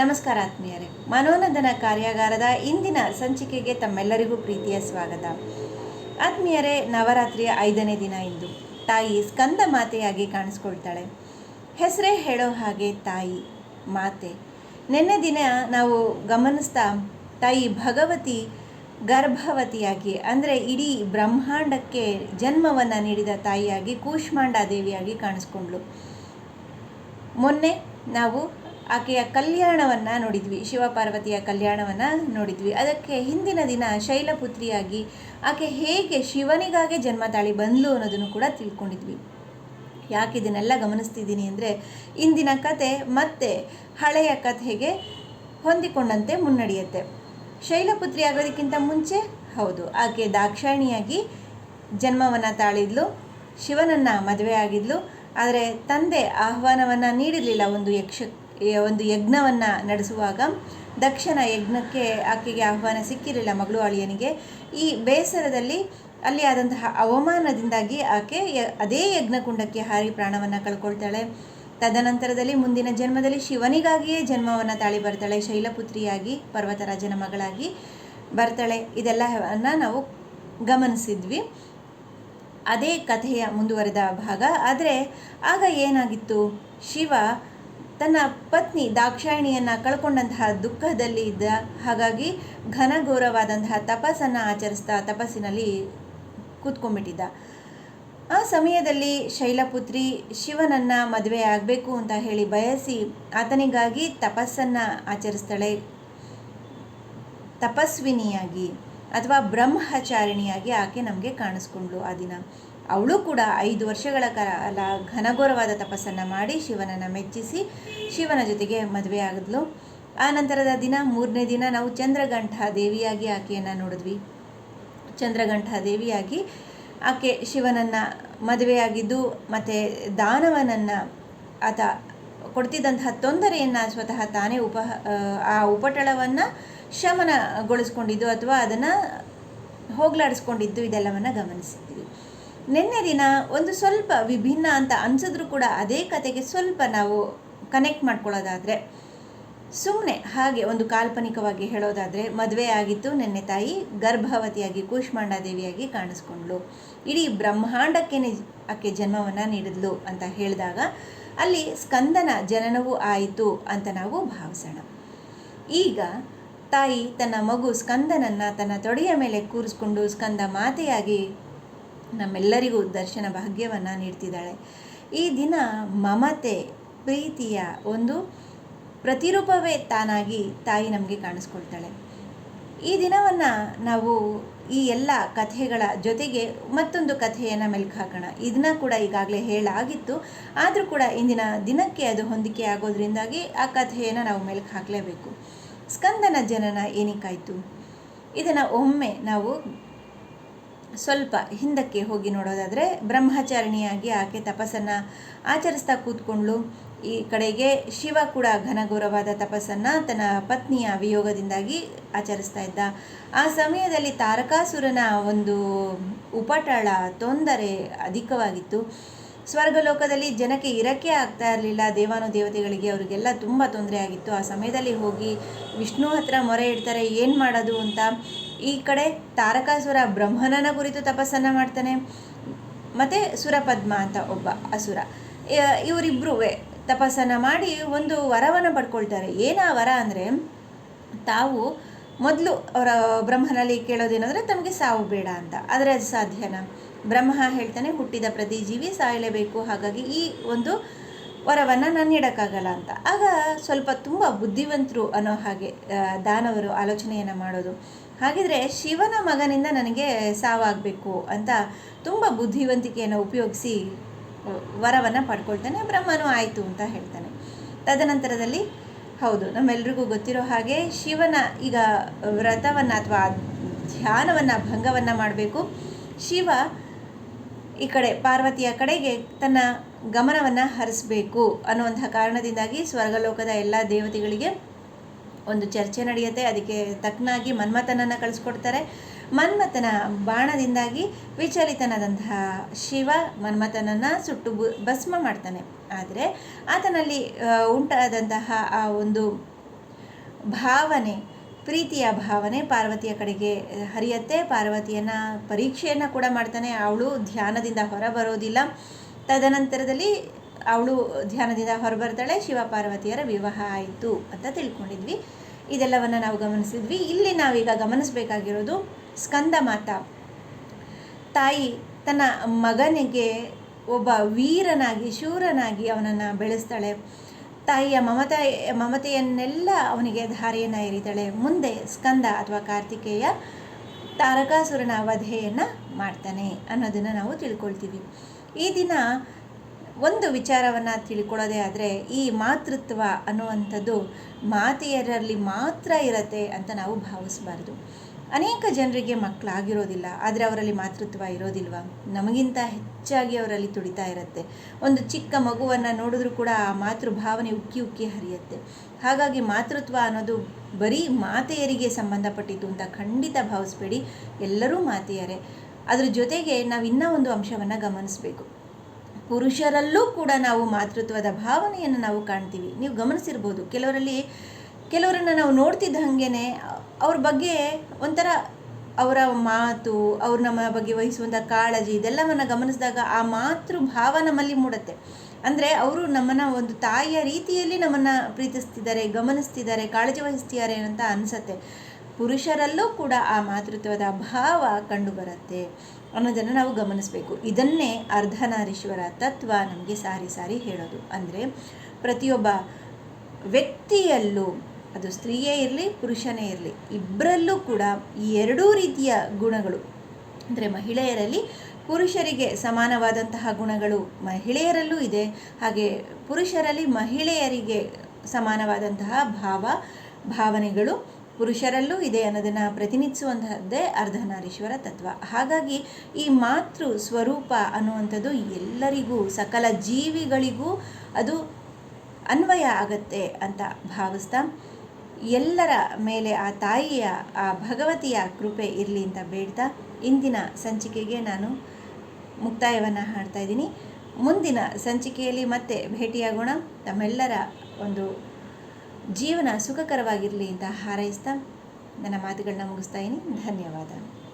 ನಮಸ್ಕಾರ ಆತ್ಮೀಯರೇ. ಮನೋನಂದನ ಕಾರ್ಯಾಗಾರದ ಇಂದಿನ ಸಂಚಿಕೆಗೆ ತಮ್ಮೆಲ್ಲರಿಗೂ ಪ್ರೀತಿಯ ಸ್ವಾಗತ. ಆತ್ಮೀಯರೇ, ನವರಾತ್ರಿಯ ಐದನೇ ದಿನ ಇಂದು. ತಾಯಿ ಸ್ಕಂದ ಮಾತೆಯಾಗಿ ಕಾಣಿಸ್ಕೊಳ್ತಾಳೆ. ಹೆಸರೇ ಹೇಳೋ ಹಾಗೆ ತಾಯಿ, ಮಾತೆ. ನಿನ್ನೆ ದಿನ ನಾವು ಗಮನಿಸ್ತಾ, ತಾಯಿ ಭಗವತಿ ಗರ್ಭವತಿಯಾಗಿ, ಅಂದರೆ ಇಡೀ ಬ್ರಹ್ಮಾಂಡಕ್ಕೆ ಜನ್ಮವನ್ನು ನೀಡಿದ ತಾಯಿಯಾಗಿ, ಕೂಷ್ಮಾಂಡ ದೇವಿಯಾಗಿ ಕಾಣಿಸ್ಕೊಂಡ್ಳು. ಮೊನ್ನೆ ನಾವು ಆಕೆಯ ಕಲ್ಯಾಣವನ್ನು ನೋಡಿದ್ವಿ, ಶಿವಪಾರ್ವತಿಯ ಕಲ್ಯಾಣವನ್ನು ನೋಡಿದ್ವಿ. ಅದಕ್ಕೆ ಹಿಂದಿನ ದಿನ ಶೈಲಪುತ್ರಿಯಾಗಿ ಆಕೆ ಹೇಗೆ ಶಿವನಿಗಾಗೆ ಜನ್ಮ ತಾಳಿ ಬಂದಳು ಅನ್ನೋದನ್ನು ಕೂಡ ತಿಳ್ಕೊಂಡಿದ್ವಿ. ಯಾಕೆ ಇದನ್ನೆಲ್ಲ ಗಮನಿಸ್ತಿದ್ದೀನಿ ಅಂದರೆ, ಇಂದಿನ ಕತೆ ಮತ್ತೆ ಹಳೆಯ ಕಥೆಗೆ ಹೊಂದಿಕೊಂಡಂತೆ ಮುನ್ನಡೆಯುತ್ತೆ. ಶೈಲಪುತ್ರಿ ಆಗೋದಕ್ಕಿಂತ ಮುಂಚೆ, ಹೌದು, ಆಕೆ ದಾಕ್ಷಾಯಣಿಯಾಗಿ ಜನ್ಮವನ್ನು ತಾಳಿದ್ಲು, ಶಿವನನ್ನು ಮದುವೆ ಆಗಿದ್ಲು ಆದರೆ ತಂದೆ ಆಹ್ವಾನವನ್ನು ನೀಡಿರಲಿಲ್ಲ ಒಂದು ಯಕ್ಷ ಒಂದು ಯಜ್ಞವನ್ನು ನಡೆಸುವಾಗ ದಕ್ಷನ ಯಜ್ಞಕ್ಕೆ ಆಕೆಗೆ ಆಹ್ವಾನ ಸಿಕ್ಕಿರಲಿಲ್ಲ ಮಗಳು ಅಳಿಯನಿಗೆ. ಈ ಬೇಸರದಲ್ಲಿ ಅಲ್ಲಿ ಆದಂತಹ ಅವಮಾನದಿಂದಾಗಿ ಆಕೆ ಅದೇ ಯಜ್ಞಕುಂಡಕ್ಕೆ ಹಾರಿ ಪ್ರಾಣವನ್ನು ಕಳ್ಕೊಳ್ತಾಳೆ. ತದನಂತರದಲ್ಲಿ ಮುಂದಿನ ಜನ್ಮದಲ್ಲಿ ಶಿವನಿಗಾಗಿಯೇ ಜನ್ಮವನ್ನು ತಾಳಿ ಬರ್ತಾಳೆ. ಶೈಲಪುತ್ರಿಯಾಗಿ, ಪರ್ವತರಾಜನ ಮಗಳಾಗಿ ಬರ್ತಾಳೆ. ಇದೆಲ್ಲವನ್ನು ನಾವು ಗಮನಿಸಿದ್ವಿ. ಅದೇ ಕಥೆಯ ಮುಂದುವರೆದ ಭಾಗ. ಆದರೆ ಆಗ ಏನಾಗಿತ್ತು? ಶಿವ ತನ್ನ ಪತ್ನಿ ದಾಕ್ಷಾಯಿಣಿಯನ್ನು ಕಳ್ಕೊಂಡಂತಹ ದುಃಖದಲ್ಲಿ ಇದ್ದ ಹಾಗಾಗಿ ಘನಘೋರವಾದಂತಹ ತಪಸ್ಸನ್ನು ಆಚರಿಸ್ತಾ ತಪಸ್ಸಿನಲ್ಲಿ ಕೂತ್ಕೊಂಡ್ಬಿಟ್ಟಿದ್ದ. ಆ ಸಮಯದಲ್ಲಿ ಶೈಲಪುತ್ರಿ ಶಿವನನ್ನು ಮದುವೆ ಆಗಬೇಕು ಅಂತ ಹೇಳಿ ಬಯಸಿ ಆತನಿಗಾಗಿ ತಪಸ್ಸನ್ನು ಆಚರಿಸ್ತಾಳೆ. ತಪಸ್ವಿನಿಯಾಗಿ ಅಥವಾ ಬ್ರಹ್ಮಚಾರಿಣಿಯಾಗಿ ಆಕೆ ನಮಗೆ ಕಾಣಿಸ್ಕೊಂಡ್ಳು ಆ ದಿನ. ಅವಳು ಕೂಡ ಐದು ವರ್ಷಗಳ ಕಾಲ ಘನಘೋರವಾದ ತಪಸ್ಸನ್ನು ಮಾಡಿ ಶಿವನನ್ನು ಮೆಚ್ಚಿಸಿ ಶಿವನ ಜೊತೆಗೆ ಮದುವೆ ಆಗಿದ್ಲು. ಆ ನಂತರದ ದಿನ ಮೂರನೇ ದಿನ ನಾವು ಚಂದ್ರಗಂಠ ದೇವಿಯಾಗಿ ಆಕೆಯನ್ನು ನೋಡಿದ್ವಿ. ಚಂದ್ರಗಂಠ ದೇವಿಯಾಗಿ ಆಕೆ ಶಿವನನ್ನು ಮದುವೆಯಾಗಿದ್ದು, ಮತ್ತು ದಾನವನನ್ನು ಆತ ಕೊಡ್ತಿದ್ದಂತಹ ತೊಂದರೆಯನ್ನು ಸ್ವತಃ ತಾನೇ ಉಪ, ಆ ಉಪಟಳವನ್ನು ಶಮನಗೊಳಿಸ್ಕೊಂಡಿದ್ದು ಅಥವಾ ಅದನ್ನು ಹೋಗ್ಲಾಡಿಸ್ಕೊಂಡಿದ್ದು ಇದೆಲ್ಲವನ್ನು ಗಮನಿಸಿದ್ವಿ ನಿನ್ನೆ ದಿನ ಒಂದು ಸ್ವಲ್ಪ ವಿಭಿನ್ನ ಅಂತ ಅನಿಸಿದ್ರೂ ಕೂಡ ಅದೇ ಕತೆಗೆ ಸ್ವಲ್ಪ ನಾವು ಕನೆಕ್ಟ್ ಮಾಡ್ಕೊಳ್ಳೋದಾದರೆ ಸುಮ್ಮನೆ ಹಾಗೆ ಒಂದು ಕಾಲ್ಪನಿಕವಾಗಿ ಹೇಳೋದಾದರೆ, ಮದುವೆ ಆಗಿತ್ತು, ನಿನ್ನೆ ತಾಯಿ ಗರ್ಭವತಿಯಾಗಿ ಕೂಷ್ಮಾಂಡಾದೇವಿಯಾಗಿ ಕಾಣಿಸ್ಕೊಂಡ್ಳು. ಇಡೀ ಬ್ರಹ್ಮಾಂಡಕ್ಕೆ ಆಕೆ ಜನ್ಮವನ್ನು ನೀಡಿದ್ಲು ಅಂತ ಹೇಳಿದಾಗ, ಅಲ್ಲಿ ಸ್ಕಂದನ ಜನನವೂ ಆಯಿತು ಅಂತ ನಾವು ಭಾವಿಸೋಣ. ಈಗ ತಾಯಿ ತನ್ನ ಮಗು ಸ್ಕಂದನನ್ನು ತನ್ನ ತೊಡೆಯ ಮೇಲೆ ಕೂರಿಸ್ಕೊಂಡು ಸ್ಕಂದ ಮಾತೆಯಾಗಿ ನಮ್ಮೆಲ್ಲರಿಗೂ ದರ್ಶನ ಭಾಗ್ಯವನ್ನು ನೀಡ್ತಿದ್ದಾಳೆ. ಈ ದಿನ ಮಮತೆ, ಪ್ರೀತಿಯ ಒಂದು ಪ್ರತಿರೂಪವೇ ತಾನಾಗಿ ತಾಯಿ ನಮಗೆ ಕಾಣಿಸ್ಕೊಳ್ತಾಳೆ. ಈ ದಿನವನ್ನು ನಾವು ಈ ಎಲ್ಲ ಕಥೆಗಳ ಜೊತೆಗೆ ಮತ್ತೊಂದು ಕಥೆಯನ್ನು ಮೆಲ್ಕು ಹಾಕೋಣ ಇದನ್ನ ಕೂಡ ಈಗಾಗಲೇ ಹೇಳಾಗಿತ್ತು ಆದರೂ ಕೂಡ ಇಂದಿನ ದಿನಕ್ಕೆ ಅದು ಹೊಂದಿಕೆ ಆಗೋದ್ರಿಂದಾಗಿ ಆ ಕಥೆಯನ್ನು ನಾವು ಮೆಲ್ಕು ಹಾಕಲೇಬೇಕು ಸ್ಕಂದನ ಜನನ ಏನಕ್ಕಾಯಿತು? ಇದನ್ನು ಒಮ್ಮೆ ನಾವು ಸ್ವಲ್ಪ ಹಿಂದಕ್ಕೆ ಹೋಗಿ ನೋಡೋದಾದರೆ ಬ್ರಹ್ಮಚಾರಿಣಿಯಾಗಿ ಆಕೆ ತಪಸ್ಸನ್ನು ಆಚರಿಸ್ತಾ ಕೂತ್ಕೊಂಡ್ಳು. ಈ ಕಡೆಗೆ ಶಿವ ಕೂಡ ಘನಘೋರವಾದ ತಪಸ್ಸನ್ನು ತನ್ನ ಪತ್ನಿಯ ವಿಯೋಗದಿಂದಾಗಿ ಆಚರಿಸ್ತಾ ಇದ್ದ. ಆ ಸಮಯದಲ್ಲಿ ತಾರಕಾಸುರನ ಒಂದು ಉಪಟಳ ತೊಂದರೆ ಅಧಿಕವಾಗಿತ್ತು. ಸ್ವರ್ಗಲೋಕದಲ್ಲಿ ಜನಕ್ಕೆ ಇರಕ್ಕೆ ಆಗ್ತಾ ಇರಲಿಲ್ಲ. ದೇವಾನು ದೇವತೆಗಳಿಗೆ ಅವರಿಗೆಲ್ಲ ತುಂಬ ತೊಂದರೆ ಆಗಿತ್ತು. ಆ ಸಮಯದಲ್ಲಿ ಹೋಗಿ ವಿಷ್ಣು ಹತ್ರ ಮೊರೆ ಇಡ್ತಾರೆ. ಏನು ಮಾಡೋದು ಅಂತ. ಈ ಕಡೆ ತಾರಕಾಸುರ ಬ್ರಹ್ಮನನ ಕುರಿತು ತಪಸ್ಸನ್ನು ಮಾಡ್ತಾನೆ. ಮತ್ತು ಸುರಪದ್ಮ ಅಂತ ಒಬ್ಬ ಅಸುರ. ಇವರಿಬ್ಬರೂ ತಪಸ್ಸನ್ನು ಮಾಡಿ ಒಂದು ವರವನ್ನು ಪಡ್ಕೊಳ್ತಾರೆ. ಆ ವರ ಅಂದರೆ ತಾವು ಮೊದಲು ಅವರ ಬ್ರಹ್ಮನಲ್ಲಿ ಕೇಳೋದೇನಂದರೆ ತಮಗೆ ಸಾವು ಬೇಡ ಅಂತ. ಆದರೆ ಅದು ಸಾಧ್ಯನಾ? ಬ್ರಹ್ಮ ಹೇಳ್ತಾನೆ, ಹುಟ್ಟಿದ ಪ್ರತಿ ಜೀವಿ ಸಾಯಲೇಬೇಕು. ಹಾಗಾಗಿ ಈ ಒಂದು ವರವನ್ನು ನಾನು ನೀಡೋಕ್ಕಾಗಲ್ಲ ಅಂತ. ಆಗ ಸ್ವಲ್ಪ ತುಂಬ ಬುದ್ಧಿವಂತರು ಅನ್ನೋ ಹಾಗೆ ದಾನವರು ಆಲೋಚನೆಯನ್ನು ಮಾಡೋದು. ಹಾಗಿದ್ರೆ ಶಿವನ ಮಗನಿಂದ ನನಗೆ ಸಾವಾಗಬೇಕು ಅಂತ ತುಂಬ ಬುದ್ಧಿವಂತಿಕೆಯನ್ನು ಉಪಯೋಗಿಸಿ ವರವನ್ನು ಪಡ್ಕೊಳ್ತಾನೆ. ಬ್ರಹ್ಮನು ಆಯಿತು ಅಂತ ಹೇಳ್ತಾನೆ. ತದನಂತರದಲ್ಲಿ ಹೌದು, ನಮ್ಮೆಲ್ರಿಗೂ ಗೊತ್ತಿರೋ ಹಾಗೆ ಶಿವನ ಈಗ ವ್ರತವನ್ನು ಅಥವಾ ಧ್ಯಾನವನ್ನು, ಭಂಗವನ್ನು ಮಾಡಬೇಕು. ಶಿವ ಈ ಕಡೆ, ಪಾರ್ವತಿಯ ಕಡೆಗೆ ತನ್ನ ಗಮನವನ್ನು ಹರಿಸಬೇಕು ಅನ್ನುವಂಥ ಕಾರಣದಿಂದಾಗಿ ಸ್ವರ್ಗಲೋಕದ ಎಲ್ಲ ದೇವತೆಗಳಿಗೆ ಒಂದು ಚರ್ಚೆ ನಡೆಯುತ್ತೆ. ಅದಕ್ಕೆ ತಕ್ಕನಾಗಿ ಮನ್ಮಥನನ್ನು ಕಳಿಸ್ಕೊಡ್ತಾರೆ. ಮನ್ಮಥನ ಬಾಣದಿಂದಾಗಿ ವಿಚಲಿತನಾದಂತಹ ಶಿವ ಮನ್ಮಥನನ್ನು ಸುಟ್ಟು ಭಸ್ಮ ಮಾಡ್ತಾನೆ. ಆದರೆ ಆತನಲ್ಲಿ ಉಂಟಾದಂತಹ ಆ ಒಂದು ಭಾವನೆ, ಪ್ರೀತಿಯ ಭಾವನೆ ಪಾರ್ವತಿಯ ಕಡೆಗೆ ಹರಿಯತ್ತೆ. ಪಾರ್ವತಿಯನ್ನು ಪರೀಕ್ಷೆಯನ್ನು ಕೂಡ ಮಾಡ್ತಾನೆ. ಅವಳು ಧ್ಯಾನದಿಂದ ಹೊರಬರೋದಿಲ್ಲ. ತದನಂತರದಲ್ಲಿ ಅವಳು ಧ್ಯಾನದಿಂದ ಹೊರಬರ್ತಾಳೆ. ಶಿವ ಪಾರ್ವತಿಯರ ವಿವಾಹ ಆಯಿತು ಅಂತ ತಿಳ್ಕೊಂಡಿದ್ವಿ. ಇದೆಲ್ಲವನ್ನು ನಾವು ಗಮನಿಸಿದ್ವಿ. ಇಲ್ಲಿ ನಾವೀಗ ಗಮನಿಸಬೇಕಾಗಿರೋದು ಸ್ಕಂದ ಮಾತಾ ತಾಯಿ ತನ್ನ ಮಗನಿಗೆ ಒಬ್ಬ ವೀರನಾಗಿ, ಶೂರನಾಗಿ ಅವನನ್ನು ಬೆಳೆಸ್ತಾಳೆ. ತಾಯಿಯ ಮಮತೆ, ಮಮತೆಯನ್ನೆಲ್ಲ ಅವನಿಗೆ ಧಾರೆಯನ್ನು ಎರಿತಾಳೆ. ಮುಂದೆ ಸ್ಕಂದ ಅಥವಾ ಕಾರ್ತಿಕೇಯ ತಾರಕಾಸುರನ ವಧೆಯನ್ನು ಮಾಡ್ತಾನೆ ಅನ್ನೋದನ್ನು ನಾವು ತಿಳ್ಕೊಳ್ತೀವಿ. ಈ ದಿನ ಒಂದು ವಿಚಾರವನ್ನು ತಿಳ್ಕೊಳ್ಳೋದೇ ಆದರೆ, ಈ ಮಾತೃತ್ವ ಅನ್ನುವಂಥದ್ದು ಮಾತೆಯರಲ್ಲಿ ಮಾತ್ರ ಇರತ್ತೆ ಅಂತ ನಾವು ಭಾವಿಸಬಾರ್ದು. ಅನೇಕ ಜನರಿಗೆ ಮಕ್ಕಳಾಗಿರೋದಿಲ್ಲ, ಆದರೆ ಅವರಲ್ಲಿ ಮಾತೃತ್ವ ಇರೋದಿಲ್ವ? ನಮಗಿಂತ ಹೆಚ್ಚಾಗಿ ಅವರಲ್ಲಿ ತುಡಿತಾ ಇರುತ್ತೆ. ಒಂದು ಚಿಕ್ಕ ಮಗುವನ್ನು ನೋಡಿದ್ರೂ ಕೂಡ ಆ ಮಾತೃಭಾವನೆ ಉಕ್ಕಿ ಉಕ್ಕಿ ಹರಿಯುತ್ತೆ. ಹಾಗಾಗಿ ಮಾತೃತ್ವ ಅನ್ನೋದು ಬರೀ ಮಾತೆಯರಿಗೆ ಸಂಬಂಧಪಟ್ಟಿತ್ತು ಅಂತ ಖಂಡಿತ ಭಾವಿಸ್ಬೇಡಿ. ಎಲ್ಲರೂ ಮಾತೆಯರೇ. ಅದ್ರ ಜೊತೆಗೆ ನಾವು ಇನ್ನೂ ಒಂದು ಅಂಶವನ್ನು ಗಮನಿಸಬೇಕು. ಪುರುಷರಲ್ಲೂ ಕೂಡ ನಾವು ಮಾತೃತ್ವದ ಭಾವನೆಯನ್ನು ನಾವು ಕಾಣ್ತೀವಿ. ನೀವು ಗಮನಿಸಿರ್ಬೋದು. ಕೆಲವರಲ್ಲಿ, ಕೆಲವರನ್ನು ನಾವು ನೋಡ್ತಿದ್ದ ಹಾಗೇ ಅವ್ರ ಬಗ್ಗೆ ಒಂಥರ ಅವರ ಮಾತು, ಅವ್ರು ನಮ್ಮ ಬಗ್ಗೆ ವಹಿಸುವಂಥ ಕಾಳಜಿ, ಇದೆಲ್ಲವನ್ನು ಗಮನಿಸಿದಾಗ ಆ ಮಾತೃ ಭಾವ ನಮ್ಮಲ್ಲಿ ಮೂಡುತ್ತೆ. ಅಂದರೆ ಅವರು ನಮ್ಮನ್ನು ಒಂದು ತಾಯಿಯ ರೀತಿಯಲ್ಲಿ ನಮ್ಮನ್ನು ಪ್ರೀತಿಸ್ತಿದ್ದಾರೆ, ಗಮನಿಸ್ತಿದ್ದಾರೆ, ಕಾಳಜಿ ವಹಿಸ್ತಿದ್ದಾರೆ ಅಂತ ಅನಿಸತ್ತೆ. ಪುರುಷರಲ್ಲೂ ಕೂಡ ಆ ಮಾತೃತ್ವದ ಭಾವ ಕಂಡುಬರುತ್ತೆ ಅನ್ನೋದನ್ನು ನಾವು ಗಮನಿಸಬೇಕು. ಇದನ್ನೇ ಅರ್ಧನಾರೀಶ್ವರ ತತ್ವ ನಮಗೆ ಸಾರಿ ಸಾರಿ ಹೇಳೋದು. ಅಂದರೆ ಪ್ರತಿಯೊಬ್ಬ ವ್ಯಕ್ತಿಯಲ್ಲೂ ಅದು ಸ್ತ್ರೀಯೇ ಇರಲಿ, ಪುರುಷನೇ ಇರಲಿ ಇಬ್ಬರಲ್ಲೂ ಕೂಡ ಎರಡೂ ರೀತಿಯ ಗುಣಗಳು. ಅಂದರೆ ಮಹಿಳೆಯರಲ್ಲಿ ಪುರುಷರಿಗೆ ಸಮಾನವಾದಂತಹ ಗುಣಗಳು ಮಹಿಳೆಯರಲ್ಲೂ ಇದೆ. ಹಾಗೆ ಪುರುಷರಲ್ಲಿ ಮಹಿಳೆಯರಿಗೆ ಸಮಾನವಾದಂತಹ ಭಾವ, ಭಾವನೆಗಳು ಪುರುಷರಲ್ಲೂ ಇದೆ ಅನ್ನೋದನ್ನು ಪ್ರತಿನಿಧಿಸುವಂತಹದ್ದೇ ಅರ್ಧನಾರೀಶ್ವರ ತತ್ವ. ಹಾಗಾಗಿ ಈ ಮಾತೃ ಸ್ವರೂಪ ಅನ್ನುವಂಥದ್ದು ಎಲ್ಲರಿಗೂ, ಸಕಲ ಜೀವಿಗಳಿಗೂ ಅದು ಅನ್ವಯ ಆಗತ್ತೆ ಅಂತ ಭಾವಿಸ್ತಾ ಎಲ್ಲರ ಮೇಲೆ ಆ ತಾಯಿಯ, ಆ ಭಗವತಿಯ ಕೃಪೆ ಇರಲಿ ಅಂತ ಬೇಡ್ತಾ ಇಂದಿನ ಸಂಚಿಕೆಗೆ ನಾನು ಮುಕ್ತಾಯವನ್ನು ಹಾಡ್ತಾ ಇದ್ದೀನಿ. ಮುಂದಿನ ಸಂಚಿಕೆಯಲ್ಲಿ ಮತ್ತೆ ಭೇಟಿಯಾಗೋಣ. ತಮ್ಮೆಲ್ಲರ ಒಂದು ಜೀವನ ಸುಖಕರವಾಗಿರಲಿ ಅಂತ ಹಾರೈಸ್ತಾ ನನ್ನ ಮಾತುಗಳನ್ನ ಮುಗಿಸ್ತಾ ಇದ್ದೀನಿ. ಧನ್ಯವಾದ.